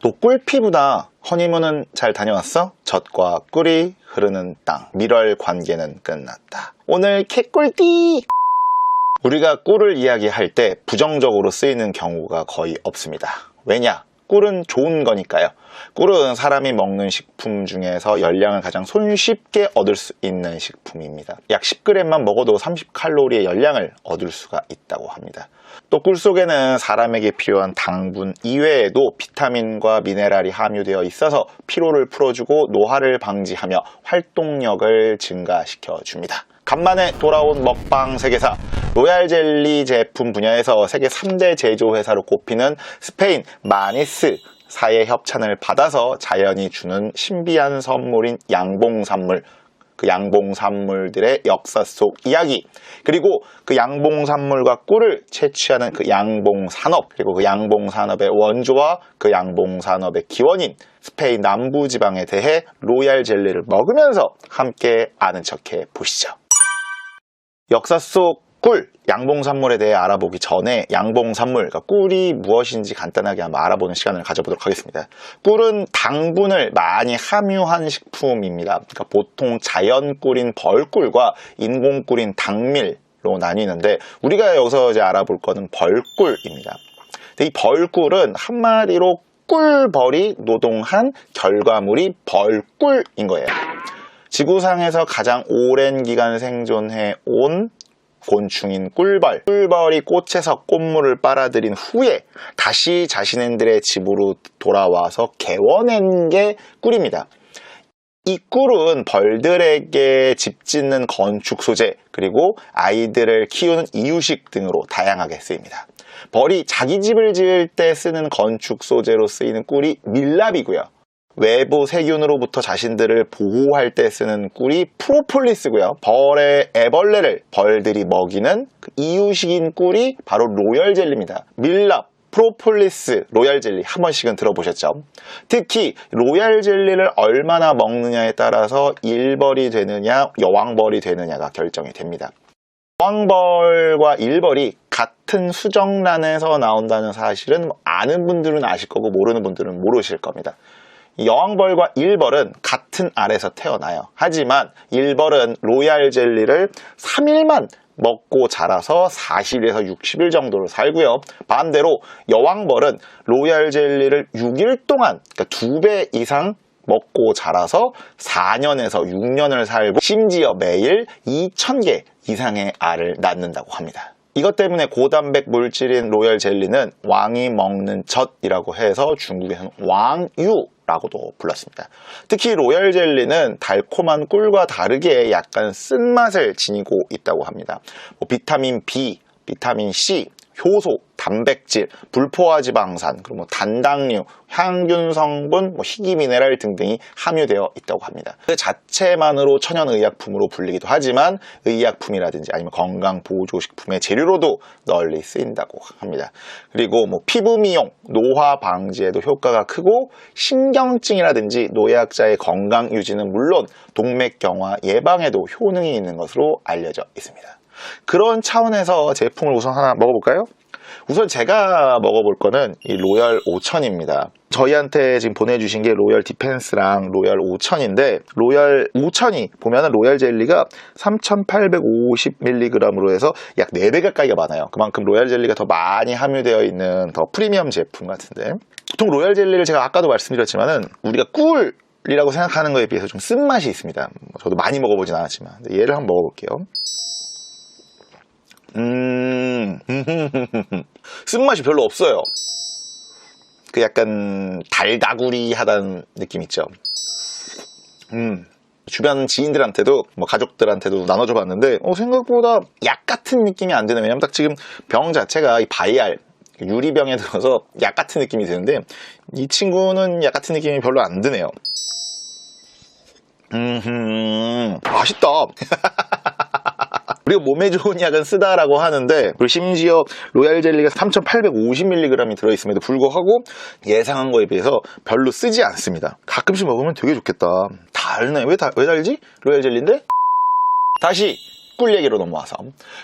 너 꿀피부다. 허니문은 잘 다녀왔어? 젖과 꿀이 흐르는 땅. 밀월 관계는 끝났다. 오늘 개꿀띠! 우리가 꿀을 이야기할 때 부정적으로 쓰이는 경우가 거의 없습니다. 왜냐? 꿀은 좋은 거니까요. 꿀은 사람이 먹는 식품 중에서 열량을 가장 손쉽게 얻을 수 있는 식품입니다. 약 10g만 먹어도 30칼로리의 열량을 얻을 수가 있다고 합니다. 또 꿀 속에는 사람에게 필요한 당분 이외에도 비타민과 미네랄이 함유되어 있어서 피로를 풀어주고 노화를 방지하며 활동력을 증가시켜 줍니다. 간만에 돌아온 먹방 세계사 로얄 젤리 제품 분야에서 세계 3대 제조회사로 꼽히는 스페인 마니스 사의 협찬을 받아서 자연이 주는 신비한 선물인 양봉산물 그 양봉산물들의 역사 속 이야기 그리고 그 양봉산물과 꿀을 채취하는 그 양봉산업 그리고 그 양봉산업의 원조와 그 양봉산업의 기원인 스페인 남부지방에 대해 로얄 젤리를 먹으면서 함께 아는 척해 보시죠. 역사 속 꿀, 양봉산물에 대해 알아보기 전에 양봉산물, 그러니까 꿀이 무엇인지 간단하게 한번 알아보는 시간을 가져보도록 하겠습니다. 꿀은 당분을 많이 함유한 식품입니다. 그러니까 보통 자연 꿀인 벌꿀과 인공 꿀인 당밀로 나뉘는데 우리가 여기서 이제 알아볼 거는 벌꿀입니다. 이 벌꿀은 한마디로 꿀벌이 노동한 결과물이 벌꿀인 거예요. 지구상에서 가장 오랜 기간 생존해 온 곤충인 꿀벌. 꿀벌이 꽃에서 꽃물을 빨아들인 후에 다시 자신들의 집으로 돌아와서 개워낸 게 꿀입니다. 이 꿀은 벌들에게 집 짓는 건축 소재, 그리고 아이들을 키우는 이유식 등으로 다양하게 쓰입니다. 벌이 자기 집을 지을 때 쓰는 건축 소재로 쓰이는 꿀이 밀랍이고요. 외부 세균으로부터 자신들을 보호할 때 쓰는 꿀이 프로폴리스고요. 벌의 애벌레를 벌들이 먹이는 그 이유식인 꿀이 바로 로열 젤리입니다. 밀랍, 프로폴리스, 로얄 젤리 한 번씩은 들어보셨죠? 특히 로얄 젤리를 얼마나 먹느냐에 따라서 일벌이 되느냐, 여왕벌이 되느냐가 결정이 됩니다. 여왕벌과 일벌이 같은 수정란에서 나온다는 사실은 아는 분들은 아실 거고 모르는 분들은 모르실 겁니다. 여왕벌과 일벌은 같은 알에서 태어나요. 하지만 일벌은 로얄 젤리를 3일만 먹고 자라서 40에서 60일 정도를 살고요. 반대로 여왕벌은 로얄 젤리를 6일 동안, 그러니까 2배 이상 먹고 자라서 4년에서 6년을 살고 심지어 매일 2,000개 이상의 알을 낳는다고 합니다. 이것 때문에 고단백 물질인 로얄 젤리는 왕이 먹는 젖이라고 해서 중국에서는 왕유 라고도 불렀습니다. 특히 로얄 젤리는 달콤한 꿀과 다르게 약간 쓴맛을 지니고 있다고 합니다. 뭐 비타민 B, 비타민 C, 효소, 단백질, 불포화 지방산, 그리고 뭐 단당류, 향균 성분, 뭐 희귀 미네랄 등등이 함유되어 있다고 합니다. 그 자체만으로 천연의약품으로 불리기도 하지만 의약품이라든지 아니면 건강 보조식품의 재료로도 널리 쓰인다고 합니다. 그리고 뭐 피부 미용, 노화 방지에도 효과가 크고 신경증이라든지 노약자의 건강 유지는 물론 동맥경화 예방에도 효능이 있는 것으로 알려져 있습니다. 그런 차원에서 제품을 우선 하나 먹어볼까요? 우선 제가 먹어볼 거는 이 로얄 5000입니다. 저희한테 지금 보내주신 게 로얄 디펜스랑 로얄 5000인데 로얄 5000이 보면은 로얄 젤리가 3850mg으로 해서 약 4배 가까이가 많아요. 그만큼 로얄 젤리가 더 많이 함유되어 있는 더 프리미엄 제품 같은데 보통 로얄 젤리를 제가 아까도 말씀드렸지만은 우리가 꿀 이라고 생각하는 거에 비해서 좀 쓴맛이 있습니다. 저도 많이 먹어보진 않았지만 얘를 한번 먹어볼게요. 음, 쓴맛이 별로 없어요. 그 약간 달다구리하다는 느낌 있죠. 음, 주변 지인들한테도 뭐 가족들한테도 나눠줘 봤는데 어, 생각보다 약 같은 느낌이 안 드네. 왜냐면 딱 지금 병 자체가 이 바이알 유리병에 들어서 약 같은 느낌이 드는데 이 친구는 약 같은 느낌이 별로 안 드네요. 음, 맛있다. 우리가 몸에 좋은 약은 쓰다라고 하는데 그리고 심지어 로얄 젤리가 3850mg이 들어있음에도 불구하고 예상한 거에 비해서 별로 쓰지 않습니다. 가끔씩 먹으면 되게 좋겠다. 달네. 왜, 다, 왜 달지? 로얄 젤리인데? 다시 꿀 얘기로 넘어와서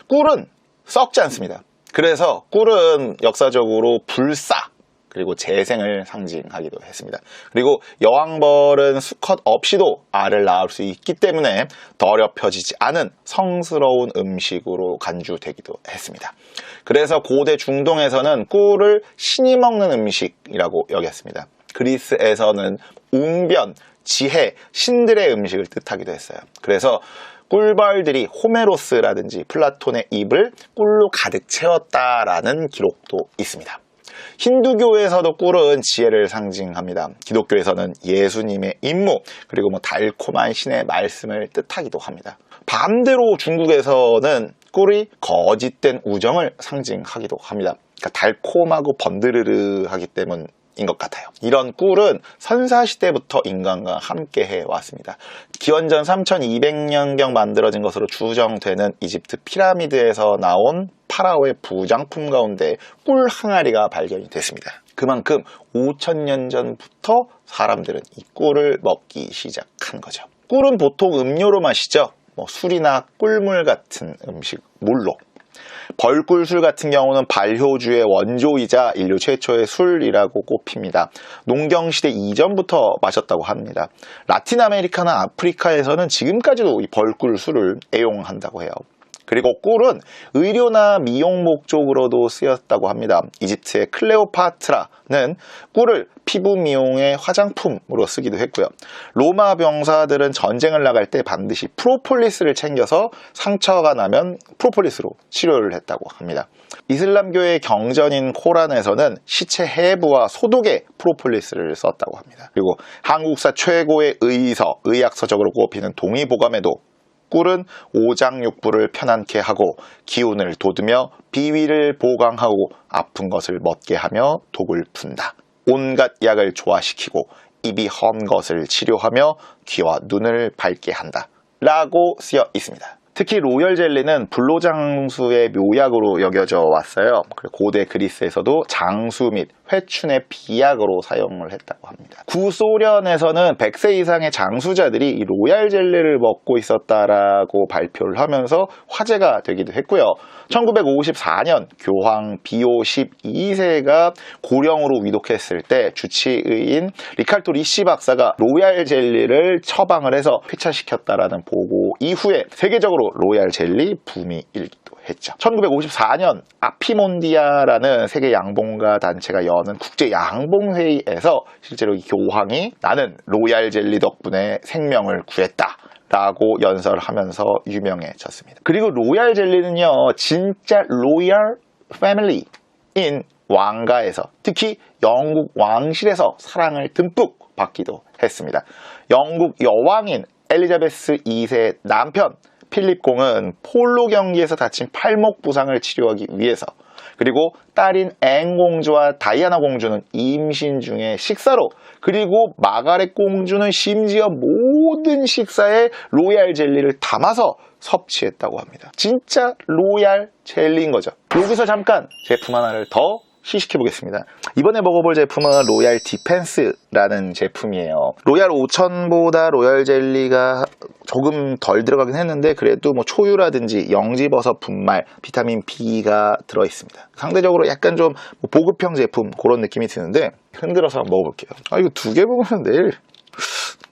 꿀은 썩지 않습니다. 그래서 꿀은 역사적으로 불사 그리고 재생을 상징하기도 했습니다. 그리고 여왕벌은 수컷 없이도 알을 낳을 수 있기 때문에 더럽혀지지 않은 성스러운 음식으로 간주되기도 했습니다. 그래서 고대 중동에서는 꿀을 신이 먹는 음식이라고 여겼습니다. 그리스에서는 웅변, 지혜, 신들의 음식을 뜻하기도 했어요. 그래서 꿀벌들이 호메로스라든지 플라톤의 입을 꿀로 가득 채웠다라는 기록도 있습니다. 힌두교에서도 꿀은 지혜를 상징합니다. 기독교에서는 예수님의 임무, 그리고 뭐 달콤한 신의 말씀을 뜻하기도 합니다. 반대로 중국에서는 꿀이 거짓된 우정을 상징하기도 합니다. 그러니까 달콤하고 번드르르하기 때문 인 것 같아요. 이런 꿀은 선사시대부터 인간과 함께 해왔습니다. 기원전 3200년경 만들어진 것으로 추정되는 이집트 피라미드에서 나온 파라오의 부장품 가운데 꿀 항아리가 발견이 됐습니다. 그만큼 5000년 전부터 사람들은 이 꿀을 먹기 시작한 거죠. 꿀은 보통 음료로 마시죠. 뭐 술이나 꿀물 같은 음식, 물로. 벌꿀술 같은 경우는 발효주의 원조이자 인류 최초의 술이라고 꼽힙니다. 농경시대 이전부터 마셨다고 합니다. 라틴 아메리카나 아프리카에서는 지금까지도 이 벌꿀술을 애용한다고 해요. 그리고 꿀은 의료나 미용 목적으로도 쓰였다고 합니다. 이집트의 클레오파트라는 꿀을 피부 미용의 화장품으로 쓰기도 했고요. 로마 병사들은 전쟁을 나갈 때 반드시 프로폴리스를 챙겨서 상처가 나면 프로폴리스로 치료를 했다고 합니다. 이슬람교의 경전인 코란에서는 시체 해부와 소독에 프로폴리스를 썼다고 합니다. 그리고 한국사 최고의 의서, 의학서적으로 꼽히는 동의보감에도 꿀은 오장육부를 편안케 하고 기운을 돋우며 비위를 보강하고 아픈 것을 멎게 하며 독을 푼다. 온갖 약을 조화시키고 입이 험 것을 치료하며 귀와 눈을 밝게 한다. 라고 쓰여 있습니다. 특히 로열 젤리는 불로장수의 묘약으로 여겨져 왔어요. 고대 그리스에서도 장수 및 회춘의 비약으로 사용을 했다고 합니다. 구소련에서는 100세 이상의 장수자들이 이 로얄 젤리를 먹고 있었다라고 발표를 하면서 화제가 되기도 했고요. 1954년 교황 비오 12세가 고령으로 위독했을 때 주치의인 리칼토 리시 박사가 로얄 젤리를 처방을 해서 폐차시켰다라는 보고 이후에 세계적으로 로얄 젤리 붐이 일기도 했죠. 1954년 아피몬디아라는 세계 양봉가 단체가 여는 국제 양봉회의에서 실제로 이 교황이 나는 로얄 젤리 덕분에 생명을 구했다. 라고 연설하면서 유명해졌습니다. 그리고 로얄 젤리는요, 진짜 로얄 패밀리인 왕가에서 특히 영국 왕실에서 사랑을 듬뿍 받기도 했습니다. 영국 여왕인 엘리자베스 2세 남편 필립공은 폴로 경기에서 다친 팔목 부상을 치료하기 위해서 그리고 딸인 앵 공주와 다이아나 공주는 임신 중에 식사로 그리고 마가렛 공주는 심지어 모든 식사에 로얄 젤리를 담아서 섭취했다고 합니다. 진짜 로얄 젤리인 거죠. 여기서 잠깐 제품 하나를 더 시식해 보겠습니다. 이번에 먹어볼 제품은 로얄 디펜스라는 제품이에요. 로얄 5000보다 로얄 젤리가 조금 덜 들어가긴 했는데 그래도 뭐 초유라든지 영지버섯 분말, 비타민 B가 들어 있습니다. 상대적으로 약간 좀뭐 보급형 제품 그런 느낌이 드는데 흔들어서 한번 먹어볼게요. 아 이거 두 개 먹으면 내일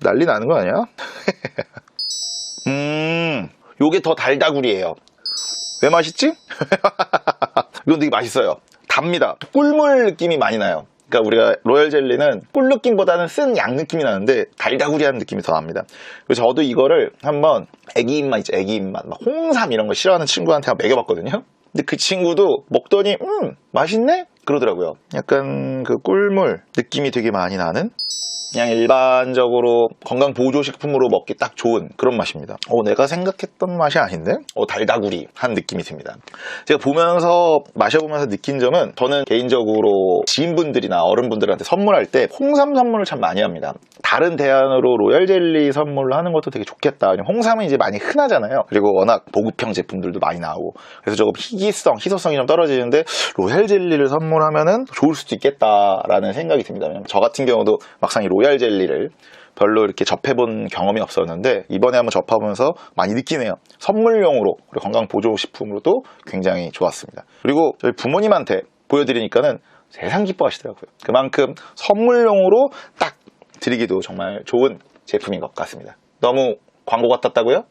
난리 나는 거 아니야? 음, 요게 더 달다구리예요. 왜 맛있지? 이건 되게 맛있어요. 답니다. 꿀물 느낌이 많이 나요. 그러니까 우리가 로열 젤리는 꿀 느낌보다는 쓴 양 느낌이 나는데 달다구리한 느낌이 더 납니다. 그래서 저도 이거를 한번 애기 입맛 있죠, 애기 입맛. 막 홍삼 이런 거 싫어하는 친구한테 먹여봤거든요. 근데 그 친구도 먹더니 음 맛있네 그러더라고요. 약간 그 꿀물 느낌이 되게 많이 나는 그냥 일반적으로 건강 보조식품으로 먹기 딱 좋은 그런 맛입니다. 어, 내가 생각했던 맛이 아닌데? 어, 달다구리 한 느낌이 듭니다. 제가 보면서 마셔보면서 느낀 점은 저는 개인적으로 지인분들이나 어른분들한테 선물할 때 홍삼 선물을 참 많이 합니다. 다른 대안으로 로얄 젤리 선물을 하는 것도 되게 좋겠다. 홍삼은 이제 많이 흔하잖아요. 그리고 워낙 보급형 제품들도 많이 나오고 그래서 조금 희귀성, 희소성이 좀 떨어지는데 로얄 젤리를 선물하면 은 좋을 수도 있겠다라는 생각이 듭니다. 저 같은 경우도 막상 이 로얄 젤리를 별로 이렇게 접해본 경험이 없었는데 이번에 한번 접하면서 많이 느끼네요. 선물용으로 그리고 건강 보조 식품으로도 굉장히 좋았습니다. 그리고 저희 부모님한테 보여드리니까는 세상 기뻐하시더라고요. 그만큼 선물용으로 딱 드리기도 정말 좋은 제품인 것 같습니다. 너무 광고 같았다고요?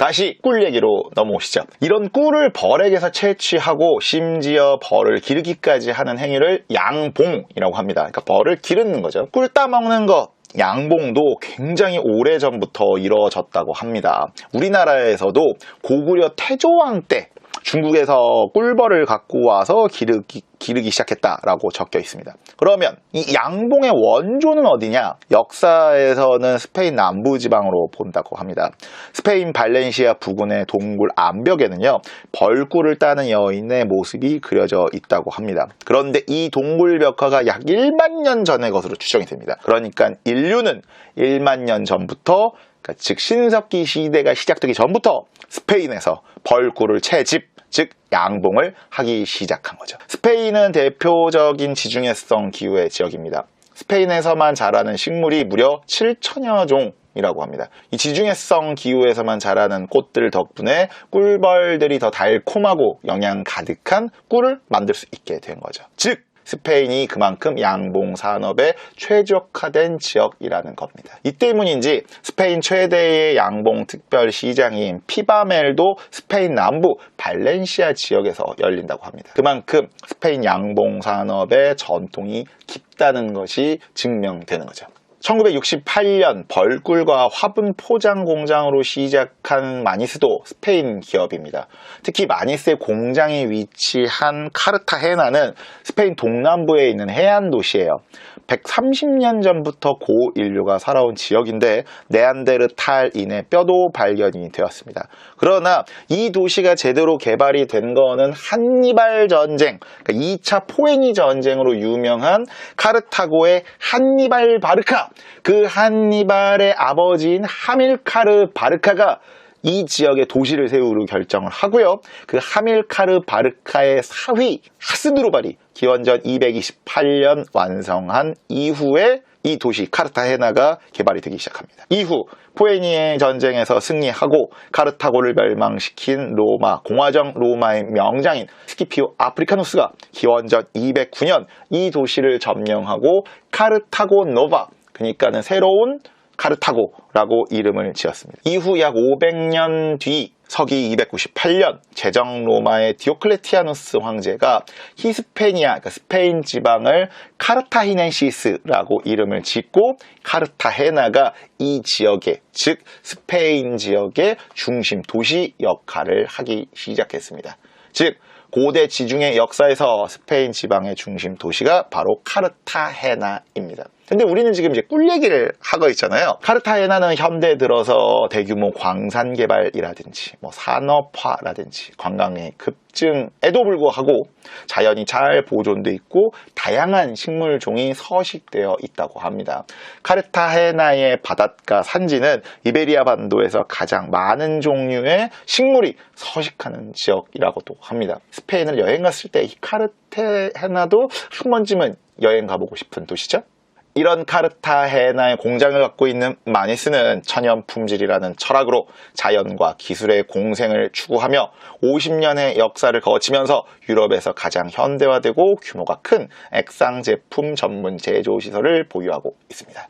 다시 꿀 얘기로 넘어오시죠. 이런 꿀을 벌에게서 채취하고 심지어 벌을 기르기까지 하는 행위를 양봉이라고 합니다. 그러니까 벌을 기르는 거죠. 꿀 따먹는 것. 양봉도 굉장히 오래 전부터 이루어졌다고 합니다. 우리나라에서도 고구려 태조왕 때 중국에서 꿀벌을 갖고 와서 기르기, 기르기 시작했다라고 적혀 있습니다. 그러면 이 양봉의 원조는 어디냐? 역사에서는 스페인 남부 지방으로 본다고 합니다. 스페인 발렌시아 부근의 동굴 암벽에는요, 벌꿀을 따는 여인의 모습이 그려져 있다고 합니다. 그런데 이 동굴 벽화가 약 1만 년 전의 것으로 추정이 됩니다. 그러니까 인류는 1만 년 전부터 그러니까 즉 신석기 시대가 시작되기 전부터 스페인에서 벌꿀을 채집 즉 양봉을 하기 시작한 거죠. 스페인은 대표적인 지중해성 기후의 지역입니다. 스페인에서만 자라는 식물이 무려 7천여 종 이라고 합니다. 이 지중해성 기후에서만 자라는 꽃들 덕분에 꿀벌들이 더 달콤하고 영양 가득한 꿀을 만들 수 있게 된 거죠. 즉 스페인이 그만큼 양봉 산업에 최적화된 지역이라는 겁니다. 이 때문인지 스페인 최대의 양봉 특별 시장인 피바멜도 스페인 남부 발렌시아 지역에서 열린다고 합니다. 그만큼 스페인 양봉 산업의 전통이 깊다는 것이 증명되는 거죠. 1968년 벌꿀과 화분 포장 공장으로 시작한 마니스도 스페인 기업입니다. 특히 마니스의 공장이 위치한 카르타헤나는 스페인 동남부에 있는 해안 도시예요. 130년 전부터 고인류가 살아온 지역인데 네안데르탈인의 뼈도 발견이 되었습니다. 그러나 이 도시가 제대로 개발이 된 거는 한니발 전쟁, 그러니까 2차 포에니 전쟁으로 유명한 카르타고의 한니발 바르카, 그 한니발의 아버지인 하밀카르 바르카가 이 지역에 도시를 세우기로 결정을 하고요. 그 하밀카르 바르카의 사위 하스드로발이 기원전 228년 완성한 이후에 이 도시 카르타헤나가 개발이 되기 시작합니다. 이후 포에니의 전쟁에서 승리하고 카르타고를 멸망시킨 로마 공화정 로마의 명장인 스키피오 아프리카누스가 기원전 209년 이 도시를 점령하고 카르타고 노바 그러니까는 새로운 카르타고라고 이름을 지었습니다. 이후 약 500년 뒤 서기 298년 제정 로마의 디오클레티아누스 황제가 히스페니아, 그러니까 스페인 지방을 카르타히넨시스라고 이름을 짓고 카르타헤나가 이 지역의 즉 스페인 지역의 중심 도시 역할을 하기 시작했습니다. 즉 고대 지중해 역사에서 스페인 지방의 중심 도시가 바로 카르타헤나입니다. 근데 우리는 지금 이제 꿀 얘기를 하고 있잖아요. 카르타헤나는 현대 들어서 대규모 광산 개발이라든지 뭐 산업화라든지 관광의 급증에도 불구하고 자연이 잘 보존돼 있고 다양한 식물종이 서식되어 있다고 합니다. 카르타헤나의 바닷가 산지는 이베리아 반도에서 가장 많은 종류의 식물이 서식하는 지역이라고도 합니다. 스페인을 여행 갔을 때 이 카르타헤나도 한 번쯤은 여행 가보고 싶은 도시죠? 이런 카르타헤나의 공장을 갖고 있는 마니스는 천연 품질이라는 철학으로 자연과 기술의 공생을 추구하며 50년의 역사를 거치면서 유럽에서 가장 현대화되고 규모가 큰 액상 제품 전문 제조 시설을 보유하고 있습니다.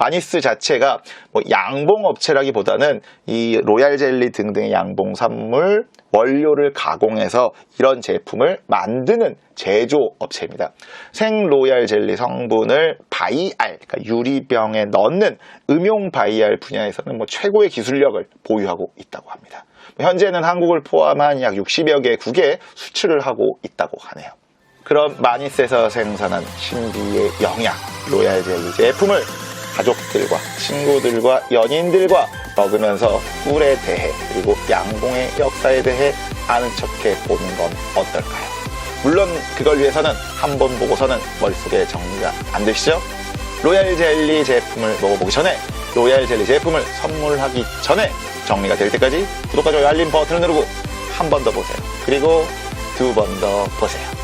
마니스 자체가 뭐 양봉 업체라기보다는 이 로얄 젤리 등등의 양봉 산물 원료를 가공해서 이런 제품을 만드는 제조 업체입니다. 생 로얄 젤리 성분을 바이알, 그러니까 유리병에 넣는 음용 바이알 분야에서는 뭐 최고의 기술력을 보유하고 있다고 합니다. 현재는 한국을 포함한 약 60여 개국에 수출을 하고 있다고 하네요. 그럼 마니스에서 생산한 신비의 영양 로얄 젤리 제품을 가족들과 친구들과 연인들과 먹으면서 꿀에 대해 그리고 양봉의 역사에 대해 아는 척해 보는 건 어떨까요? 물론 그걸 위해서는 한 번 보고서는 머릿속에 정리가 안 되시죠? 로얄 젤리 제품을 먹어보기 전에 로얄 젤리 제품을 선물하기 전에 정리가 될 때까지 구독과 좋아요 알림 버튼을 누르고 한 번 더 보세요. 그리고 두 번 더 보세요.